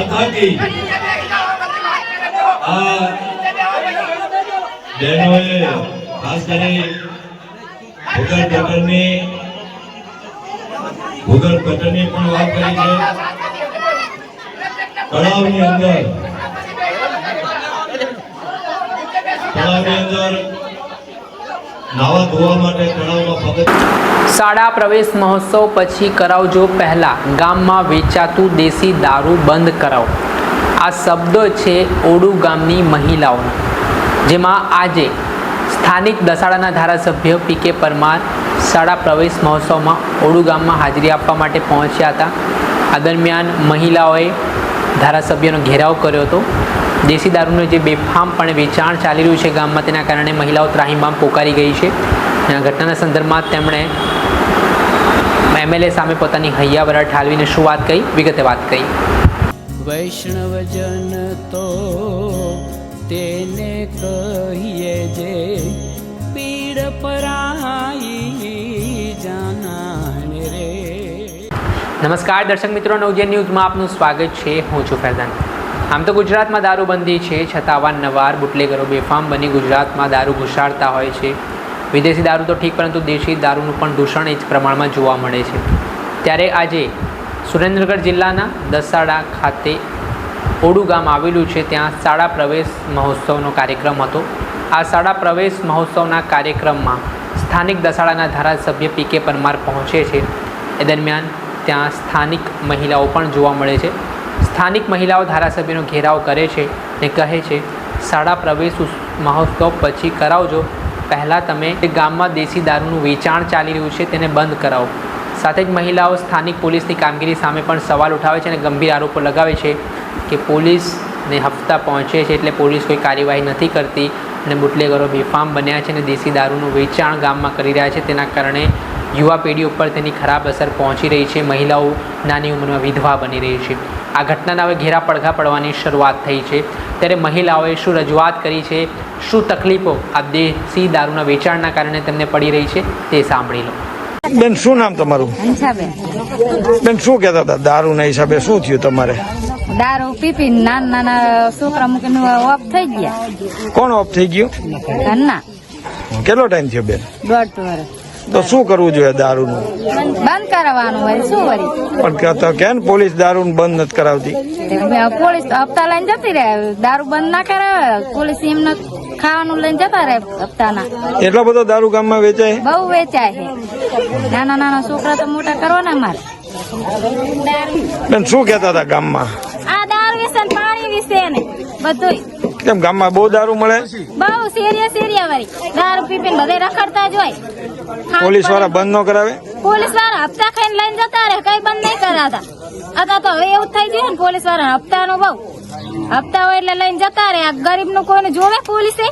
માતા આ બહેનોએ ખાસ કરી ભૂગર ગટરની ભૂગર ગટરની પણ વાત કરી છે. તળાવની અંદર તળાવની અંદર શાળા પ્રવેશ મહોત્સવ પછી કરાવજો પહેલા. ગામમાં વેચાતું દેશી દારૂ બંધ કરાવો. આ શબ્દ છે ઓડુ ગામની મહિલાઓનો. જેમાં આજે સ્થાનિક દસાડાના ધારાસભ્ય પી કે પરમાર શાળા પ્રવેશ મહોત્સવમાં ઓડુ ગામમાં હાજરી આપવા માટે પહોંચ્યા હતા. આ દરમિયાન મહિલાઓએ ધારાસભ્યનો ઘેરાવ કર્યો હતો. દેશી દારૂનું જે બેફામપણે વેચાણ ચાલી રહ્યું છે ગામમાં તેના કારણે મહિલાઓ ત્રાહીમામ પોકારી ગઈ છે. આ ઘટનાના સંદર્ભમાં તેમણે એમએલએ સામે પોતાની હૈયાવરા ઠાલવીને શું વાત કહી? વિગતે વાત કહી. વૈષ્ણવજન તો તેને કહીએ જે પીડ પરાઈ જાનાને રે. નમસ્કાર દર્શક મિત્રો નવજે ન્યૂઝમાં આપનું સ્વાગત છે. હું છું ફૈઝાન. આમ તો ગુજરાતમાં દારૂબંધી છે, છતાં અવારનવાર બુટલેગરો બેફામ બની ગુજરાતમાં દારૂ ઘુસાડતા હોય છે. વિદેશી દારૂ તો ઠીક, પરંતુ દેશી દારૂનું પણ દૂષણ એ જ પ્રમાણમાં જોવા મળે છે. ત્યારે આજે સુરેન્દ્રનગર જિલ્લાના દસાડા ખાતે ઓડુ ગામ આવેલું છે, ત્યાં શાળા પ્રવેશ મહોત્સવનો કાર્યક્રમ હતો. આ શાળા પ્રવેશ મહોત્સવના કાર્યક્રમમાં સ્થાનિક દસાડાના ધારાસભ્ય પી કે પરમાર પહોંચે છે. એ દરમિયાન ત્યાં સ્થાનિક મહિલાઓ પણ જોવા મળે છે. સ્થાનિક મહિલાઓ ધારાસભ્યનો ઘેરાવ કરે છે ને કહે છે, શાળા પ્રવેશ મહોત્સવ પછી કરાવજો. પહેલાં તમે ગામમાં દેશી દારૂનું વેચાણ ચાલી રહ્યું છે તેને બંધ કરાવો. સાથે જ મહિલાઓ સ્થાનિક પોલીસની કામગીરી સામે પણ સવાલ ઉઠાવે છે અને ગંભીર આરોપો લગાવે છે કે પોલીસને હપ્તા પહોંચે છે એટલે પોલીસ કોઈ કાર્યવાહી નથી કરતી અને બુટલેગરો બેફામ બન્યા છે અને દેશી દારૂનું વેચાણ ગામમાં કરી રહ્યા છે. તેના કારણે યુવા પેઢી ઉપર તેની ખરાબ અસર પહોંચી રહી છે. મહિલાઓ નાની ઉંમરમાં વિધવા બની રહી છે. આ ઘટનાના હવે ઘેરા પડઘા પડવાની શરૂઆત થઈ છે. ત્યારે મહિલાઓએ શું રજૂઆત કરી છે? શું તકલીફો આ દેશી દારૂના વેચાણના કારણે તેમને પડી રહી છે? તે સાંભળી લો. બેન શું નામ તમારું? બેન શું કહેતા હતા? દારૂ ના હિસાબે શું થયું તમારે? દારૂ પીપી નાના નાના છોકરા મૂકીને ઓફ થઈ ગયા. કોણ ઓફ થઈ ગયું? ઘરના. કેટલો ટાઈમ થયો બેન? દોઢ વર્ષ. તો શું કરવું જોઈએ દારૂનું? બંધ કરાવવાનું હોય શું વળી? પણ કે તો કેમ પોલીસ દારૂ બંધ નથી કરાવતી? પોલીસ હપ્તા લઈને જતી રહે દારૂ બંધ ના કરાવે પોલીસ એમને ખાવાનું લઈને જતા રહે હપ્તાના. એટલો બધો દારૂ ગામમાં વેચાય? બહુ વેચાય છે. નાના નાના છોકરા તો મોટા કરવાના મારે બેન શું કહેતા હતા ગામમાં? આ દારૂ વિશે ને પાણી વિશે ને બધું કેમ ગામમાં બહુ દારૂ મળે? બહુ સેરિયા સેરિયા વાળી. દારૂ પીપીને બધે રખડતા જ હોય. પોલીસવાળા બંધ ન કરાવે? પોલીસવાળા હપ્તા ખાઈને લઈને જતા રહે કઈ બંધ નહીં કરાતા. અત્યારે તો હવે એવું થઈ ગયું ને પોલીસવાળા હપ્તા નો બહુ. હપ્તા હોય એટલે લઈને જતા રહે. આ ગરીબનું કોઈને જોવે પોલીસે?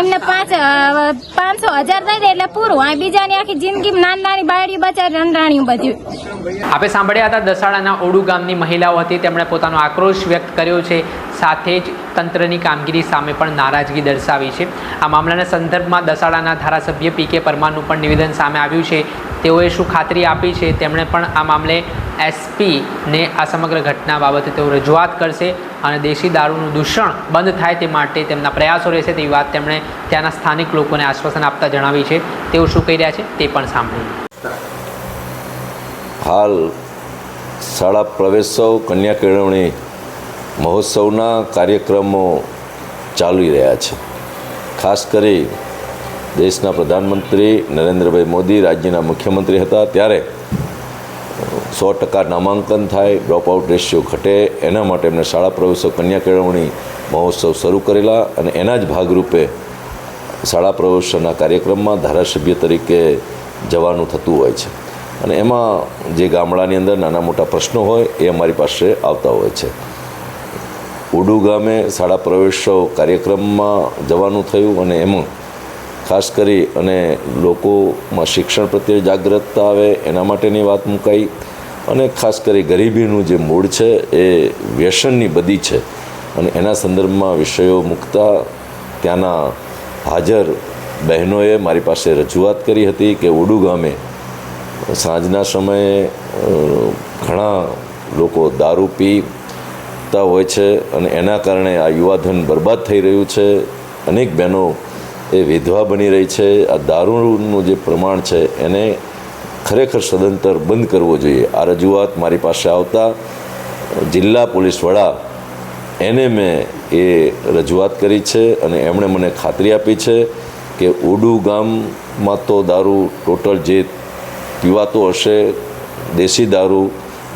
એમને પાંચ પાંચસો હજાર થઈ જાય એટલે પૂરું. આ બીજાની આખી જિંદગી નાની નાની બાયડી બચાવી રંડાણી બધું. આપણે સાંભળ્યા હતા દસાડાના ઓડુ ગામની મહિલાઓ હતી. તેમણે પોતાનો આક્રોશ વ્યક્ત કર્યો છે. સાથે જ તંત્રની કામગીરી સામે પણ નારાજગી દર્શાવી છે. આ મામલાના સંદર્ભમાં દસાડાના ધારાસભ્ય પી કે પરમારનું પણ નિવેદન સામે આવ્યું છે. તેઓએ શું ખાતરી આપી છે તેમણે પણ આ મામલે એસપીને આ સમગ્ર ઘટના બાબતે તેઓ રજૂઆત કરશે અને દેશી દારૂનું દૂષણ બંધ થાય તે માટે તેમના પ્રયાસો રહેશે તેવી વાત તેમણે ત્યાંના સ્થાનિક લોકોને આશ્વાસન આપતા જણાવી છે. તેઓ શું કહી રહ્યા છે તે પણ સાંભળ્યું હાલ શાળા પ્રવેશોત્સવ કન્યા કેળવણી મહોત્સવના કાર્યક્રમો ચાલી રહ્યા છે. ખાસ કરી દેશના પ્રધાનમંત્રી નરેન્દ્રભાઈ મોદી રાજ્યના મુખ્યમંત્રી હતા ત્યારે સો ટકા નામાંકન થાય, ડ્રોપ આઉટ રેશિયો ઘટે, એના માટે એમણે શાળા પ્રવેશો, કન્યા કેળવણી મહોત્સવ શરૂ કરેલા અને એના જ ભાગરૂપે શાળા પ્રવેશોના કાર્યક્રમમાં ધારાસભ્ય તરીકે જવાનું થતું હોય છે. અને એમાં જે ગામડાની અંદર નાના મોટા પ્રશ્નો હોય એ અમારી પાસે આવતા હોય છે. ઉડુ ગામે શાળા પ્રવેશો કાર્યક્રમમાં જવાનું થયું અને એમાં ખાસ કરી અને લોકોમાં શિક્ષણ પ્રત્યે જાગૃતતા આવે એના માટેની વાત મુકાઈ અને ખાસ કરી ગરીબીનું જે મૂળ છે એ વ્યસનની બધી છે. અને એના સંદર્ભમાં વિષયો મૂકતા ત્યાંના હાજર બહેનોએ મારી પાસે રજૂઆત કરી હતી કે ઉડુ ગામે સાંજના સમયે ઘણા લોકો દારૂ પી પીતા હોય છે અને એના કારણે આ યુવાધન બરબાદ થઈ રહ્યું છે. અનેક બહેનો એ વિધવા બની રહી છે. આ દારૂનું જે પ્રમાણ છે એને ખરેખર સદંતર બંધ કરવો જોઈએ. આ રજૂઆત મારી પાસે આવતા જિલ્લા પોલીસ વડા એને મેં એ રજૂઆત કરી છે અને એમણે મને ખાતરી આપી છે કે ઉડુ ગામમાં તો દારૂ ટોટલ જે પીવાતો હશે, દેશી દારૂ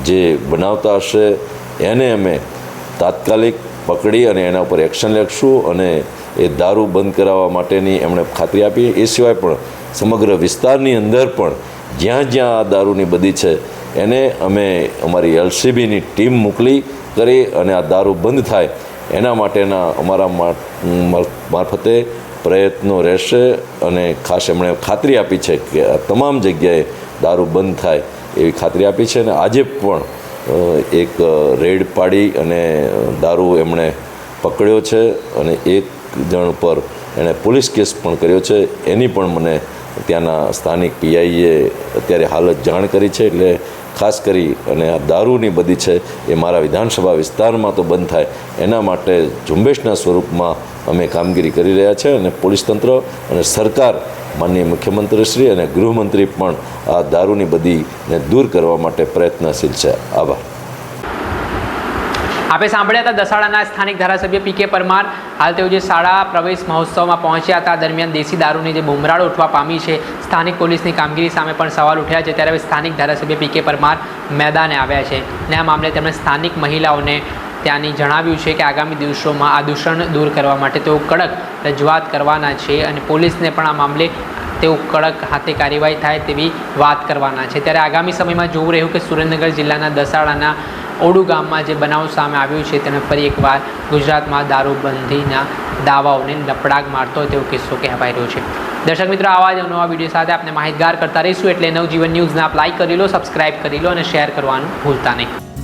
જે બનાવતા હશે એને અમે તાત્કાલિક પકડી અને એના ઉપર એક્શન લેશું અને એ દારૂ બંધ કરાવવા માટેની એમણે ખાતરી આપી. એ સિવાય પણ સમગ્ર વિસ્તારની અંદર પણ જ્યાં જ્યાં આ દારૂની બધી છે, એને અમે અમારી એલસીબીની ટીમ મોકલી કરી અને આ દારૂ બંધ થાય. એના માટેના અમારા મારફતે પ્રયત્નો રહેશે અને ખાસ એમણે ખાતરી આપી છે કે તમામ જગ્યાએ દારૂ બંધ થાય એવી ખાતરી આપી છે અને આજે પણ એક રેડ પાડી અને દારૂ એમણે પકડ્યો છે અને એક જણ પર એણે પોલીસ કેસ પણ કર્યો છે. એની પણ મને ત્યાંના સ્થાનિક પીઆઈએ અત્યારે હાલત જાણ કરી છે. એટલે ખાસ કરી અને આ દારૂની બધી છે એ મારા વિધાનસભા વિસ્તારમાં તો બંધ થાય. એના માટે ઝુંબેશના સ્વરૂપમાં અમે કામગીરી કરી રહ્યા છે અને પોલીસ તંત્ર અને સરકાર, માનનીય મુખ્યમંત્રીશ્રી અને ગૃહમંત્રી પણ આ દારૂની બદીને દૂર કરવા માટે પ્રયત્નશીલ છે. આભાર. આપણે સાંભળ્યા હતા દસાડાના સ્થાનિક ધારાસભ્ય પી કે પરમાર હાલ તેઓ જે શાળા પ્રવેશ મહોત્સવમાં પહોંચ્યા હતા દરમિયાન દેશી દારૂની જે બુમરાળ ઉઠવા પામી છે, સ્થાનિક પોલીસની કામગીરી સામે પણ સવાલ ઉઠ્યા છે. ત્યારે હવે સ્થાનિક ધારાસભ્ય પી કે પરમાર મેદાને આવ્યા છે. ને આ મામલે તેમણે સ્થાનિક મહિલાઓને ત્યાંની જણાવ્યું છે કે આગામી દિવસોમાં આ દૂષણ દૂર કરવા માટે તેઓ કડક રજૂઆત કરવાના છે અને પોલીસને પણ આ મામલે તેઓ કડક હાથે કાર્યવાહી થાય તેવી વાત કરવાના છે. ત્યારે આગામી સમયમાં જોવું રહ્યું કે સુરેન્દ્રનગર જિલ્લાના દસાડાના ઓડુ ગામમાં જે બનાવ સામે આવ્યું છે તેને ફરી એકવાર ગુજરાતમાં દારૂબંધીના દાવાઓને લપડાગ મારતો તેવો કિસ્સો કહેવાય રહ્યો છે. દર્શક મિત્રો, આવા જ નવા વીડિયો સાથે આપણે માહિતગાર કરતા રહીશું. એટલે નવજીવન ન્યૂઝને આપ લાઇક કરી લો સબસ્ક્રાઇબ કરી લો અને શેર કરવાનું ભૂલતા નહીં.